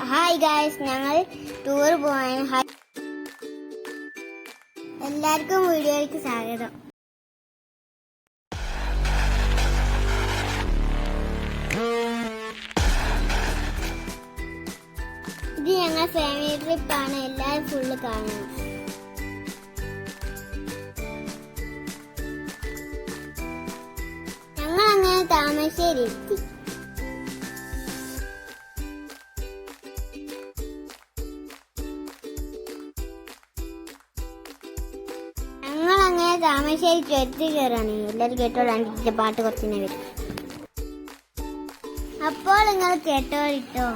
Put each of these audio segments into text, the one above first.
Hi guys ഞങ്ങൾ tour പോവാൻ എല്ലാവർക്കും വീഡിയോയിലേക്ക് സ്വാഗതം. ഇത് ഞങ്ങൾ ഫാമിലി ട്രിപ്പാണ് എല്ലാവരും ഫുള്ള് കാണുന്നത് ഞങ്ങൾ അങ്ങനെ താമരശ്ശേരി എത്തി താമരശ്ശേരി ചുരത്തിൽ കയറാണ് എല്ലാവരും കേട്ടോളാണ് പാട്ട് കുറച്ചിനെ വരും. അപ്പോൾ നിങ്ങൾ കേട്ടോളിട്ടോ?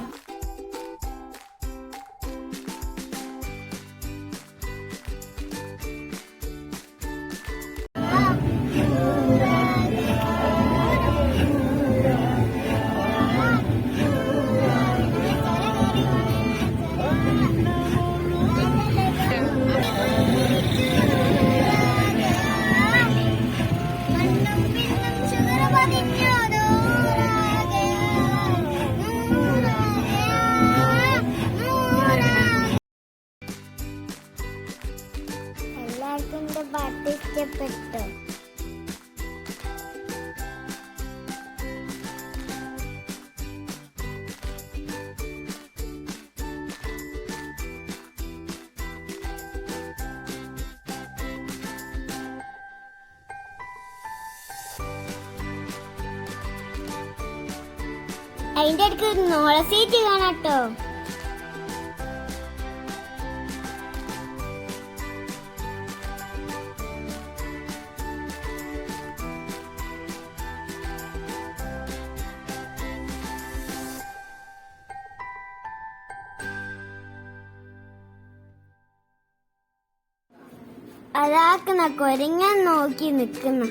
അതിന്റെ അടുക്ക് നോള സീറ്റ് കാണാട്ടോ അതാക്കുന്ന കൊരങ്ങൻ നോക്കി നിക്കുന്ന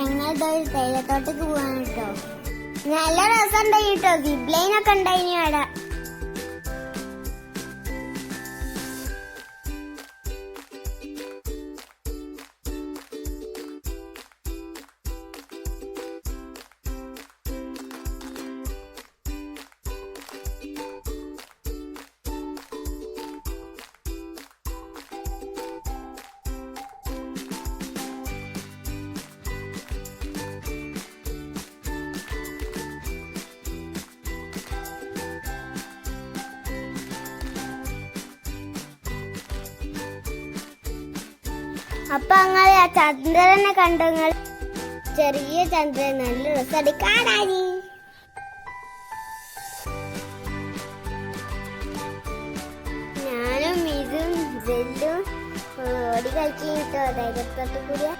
ഞങ്ങളുടെ ഒരു തേയിലത്തോട്ടേക്ക് പോവാണ് കേട്ടോ. നല്ല രസം ഉണ്ടായി കേട്ടോ സിബ്ലൈനൊക്കെ ഉണ്ടായിനി അവിടെ. അപ്പൊ അങ്ങനെ ആ ചന്ദ്രനെ കണ്ടങ്ങൾ ചെറിയ ചന്ദ്രൻ നല്ല രസടി കാണാനി ഞാനും ഇതും ജെല്ലും ഓടി കളിക്കും കേട്ടോ. ധൈര്യത്തോട്ട് കൂടിയ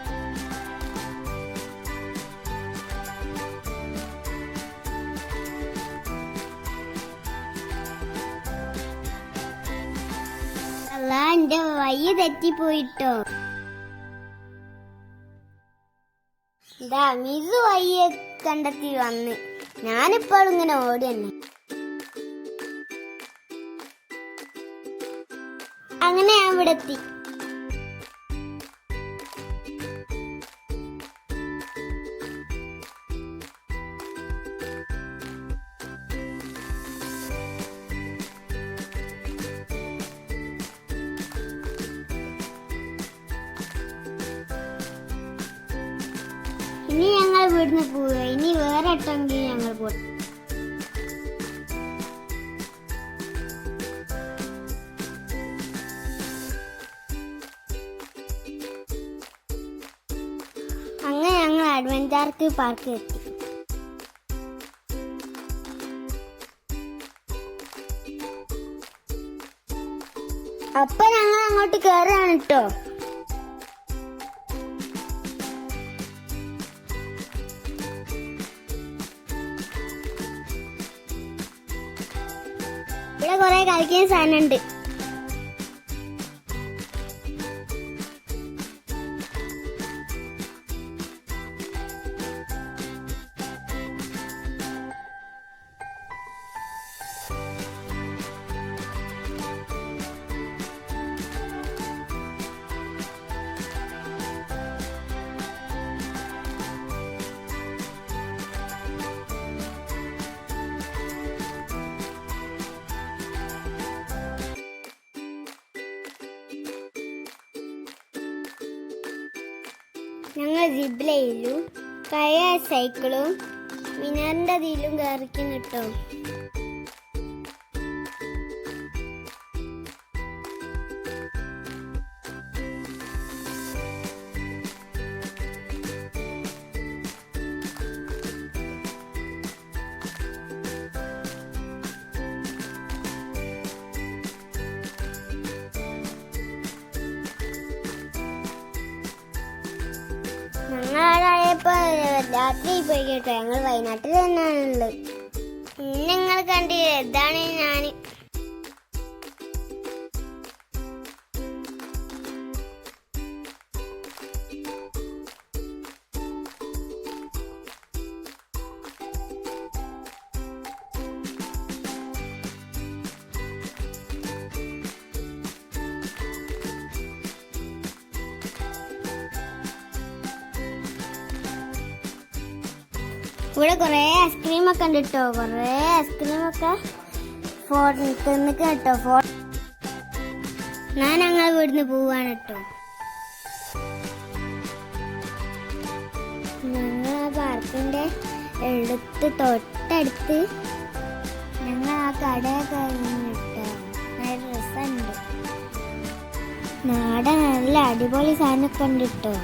അല്ല എന്റെ വയ്യ തെറ്റിപ്പോയിട്ടോ. ഇതാ മിസു വയ്യെ കണ്ടെത്തി വന്ന്. ഞാനിപ്പോൾ ഇങ്ങനെ ഓടി തന്നെ അങ്ങനെ ഞാൻ ഇവിടെ എത്തി. ഇനി ഞങ്ങൾ ഇവിടുന്ന് പോവുക. ഇനി വേറെ എട്ടെങ്കിൽ ഞങ്ങൾ പോകും അങ്ങനെ ഞങ്ങൾ അഡ്വഞ്ചർ പാർക്ക് എത്തി. അപ്പൊ ഞങ്ങൾ അങ്ങോട്ട് കയറാണ് കേട്ടോ ഇവിടെ കുറെ കളിക്കാൻ സാധനം ഞങ്ങൾ ജിബ്ലയിലും പഴയ സൈക്കിളും മിനറിന്റെ അതിലും കയറിക്കുന്നു കേട്ടോ രാത്രി പോയി കേട്ടോ. ഞങ്ങൾ വയനാട്ടിൽ തന്നെയാണുള്ളത് നിങ്ങൾ കണ്ടില്ലേ? ഇതാണ് ഞാൻ. ഇവിടെ കുറേ ഐസ്ക്രീം ഒക്കെ ഉണ്ട് കേട്ടോ കുറേ ഐസ്ക്രീം ഒക്കെ ഫോ തിന്നിക്ക് കേട്ടോ. ഫോ ഞാൻ ഞങ്ങൾ ഇവിടുന്ന് പോവാണ് കേട്ടോ ഞങ്ങൾ ആ പാർക്കിന്റെ എടുത്ത് തൊട്ടടുത്ത് ഞങ്ങൾ ആ കടയൊക്കെ ഇട്ടോ നല്ല രസമുണ്ട്. നാടൻ നല്ല അടിപൊളി സാധനമൊക്കെ ഉണ്ട് കേട്ടോ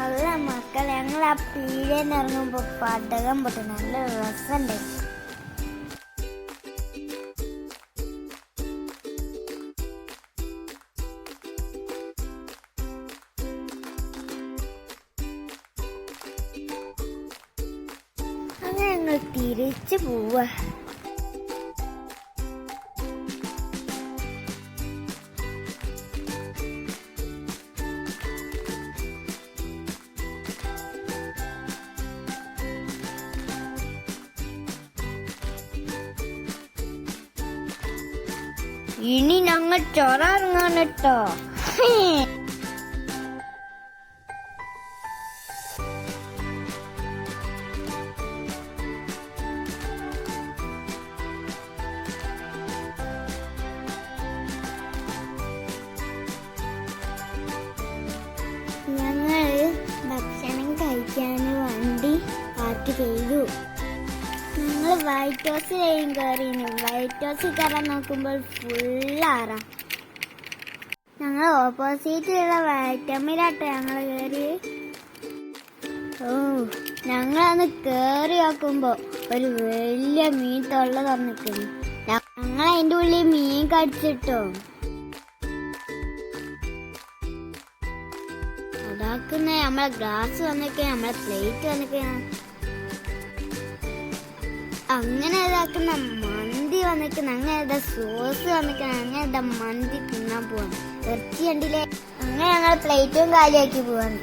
നല്ല മക്കൾ ഞങ്ങൾ ആ പീഴേന്ന് ഇറങ്ങുമ്പോ പടകം പൊട്ടി. നല്ല രസമുണ്ട് അങ്ങനെ ഞങ്ങൾ തിരിച്ചു പോവാ. ഇനി ഞങ്ങൾ ചൊറ ഇറങ്ങാൻ വൈറ്റ് ഹൗസിലേയും കയറിയിരുന്നു വൈറ്റ് ഹൗസിൽ കയറാൻ നോക്കുമ്പോൾ ഫുള്ളാറ ഞങ്ങൾ ഓപ്പോസിറ്റിലുള്ള വൈറ്റമ്മിലാട്ടോ ഞങ്ങൾ കയറി ഓ ഞങ്ങളന്ന് കയറി നോക്കുമ്പോ ഒരു വലിയ മീൻ തൊള്ള തന്നിട്ടുണ്ട് ഞങ്ങൾ അതിന്റെ ഉള്ളിൽ മീൻ കടിച്ചിട്ടോ. അതാക്കുന്ന നമ്മളെ ഗ്ലാസ് വന്നിട്ട് നമ്മളെ പ്ലേറ്റ് വന്നിട്ട് അങ്ങനെ ഇതാക്കുന്ന മന്തി വന്നിട്ട് അങ്ങനെ സോസ് വന്നിട്ട് അങ്ങനെ മന്തി തിന്നാൻ പോവാണ്. ഇറച്ചി അങ്ങനെ ഞങ്ങൾ പ്ലേറ്റും കാലിയാക്കി പോവാണ്